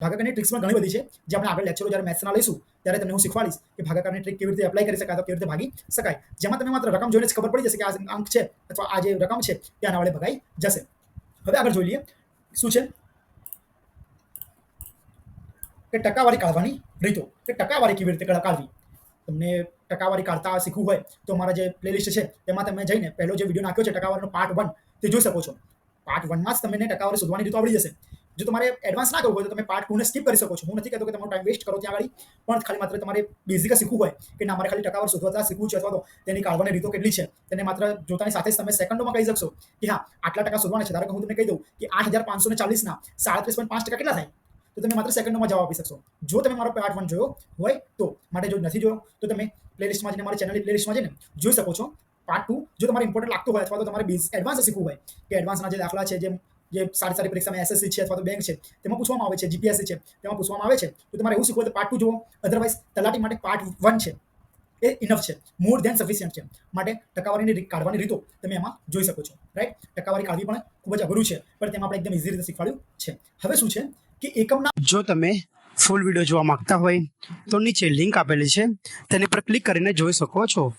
ભાગાકારની tricks પણ ઘણી બધી છે. જે આપણે આગળ લેક્ચરો જ્યારે મેથ્સના લઈશું, ત્યારે તમને હું શીખવાડીશ કે ભાગાકારની ટ્રિક કેવી રીતે એપ્લાય કરી શકાય, તો કેવી રીતે ભાગી શકાય. જેમાં તમે માત્ર રકમ જોઈને જ ખબર પડી જશે કે આ અંક છે અથવા આ જે રકમ છે તે આના વડે ભગાઈ જશે. હવે આગળ જોઈ લઈએ, શું છે? કે ટકાવારી કાઢવાની રીતો. કે ટકાવારી કેવી રીતે કાઢવી? તમને ટકાવારી કાઢતા શીખવું હોય, તો અમારા જે પ્લેલિસ્ટ છે તેમાં તમે જઈને પહેલો જે વીડિયો નાખ્યો છે, ટકાવારીનો પાર્ટ વન તે જોઈ શકો છો. પાર્ટ વનમાં જ તમને ટકાવારી શોધવાની રીતો આવડી જશે. જો તમારે એડવાન્સ ના કરવું હોય તો તમે પાર્ટ ટુને સ્કીપ કરી શકો છો. હું નથી કહેતો કે તમારો ટાઈમ વેસ્ટ કરો ત્યાં આગળ, પણ ખાલી માત્ર તમારે બેઝિક શીખવું હોય કે ના, મારે ખાલી ટકાવાર શોધવા શીખવું છે અથવા તો તેની કાઢવાની રીતો કેટલી છે, તેને માત્ર જોતાની સાથે જ તમે સેકન્ડોમાં કહી શકશો કે હા, આટલા ટકા શોધવાના છે. ધારો કે હું તમને કહી દઉં કે આઠ હજાર પાંચસો ને ચાલીસના સાડત્રીસ પોઈન્ટ પાંચ ટકા કેટલા થાય? તો તમે માત્ર સેકન્ડોમાં જવાબ આપી શકશો. જો તમે મારો પાર્ટ વન જોયો હોય તો, માટે જો નથી જોયો, તો તમે પ્લેલિસ્ટમાં જઈને, મારી ચેનલની પ્લેલિસ્ટમાં જઈને જોઈ શકો છો. પાર્ટ ટુ જો તમારે ઇમ્પોર્ટન્ટ લાગતું હોય અથવા તો તમારે એડવાન્સ શીખવું હોય, કે એડવાન્સના જે દાખલા છે, જેમ જે સારી સારી પરીક્ષામાં એસએસસી છે અથવા તો બેંક છે, તેમાં પૂછવામાં આવે છે જીપીએસસી છે, તેમાં પૂછવામાં આવે છે. તો તમારે એવું શીખવું તો પાર્ટ ટુ જુઓ. અધરવાઇઝ તલાટી માટે પાર્ટ વન છે. એ ઇનફ છે. મોર ધેન સફિશિયન્ટ છે. માટે ટકાવારીની કાઢવાની રીતો તમે એમાં જોઈ શકો છો. રાઈટ ટકાવારી કાઢવી પણ ખૂબ જ અઘરું છે. પણ તેમાં આપણે એકદમ ઇઝી રીતે શીખવાડ્યું છે. હવે શું છે કે એકમના જો તમે ફૂલ વીડિયો જોવા માંગતા હોય, તો નીચે લિંક આપેલી છે. તેની પર ક્લિક કરીને જોઈ શકો છો.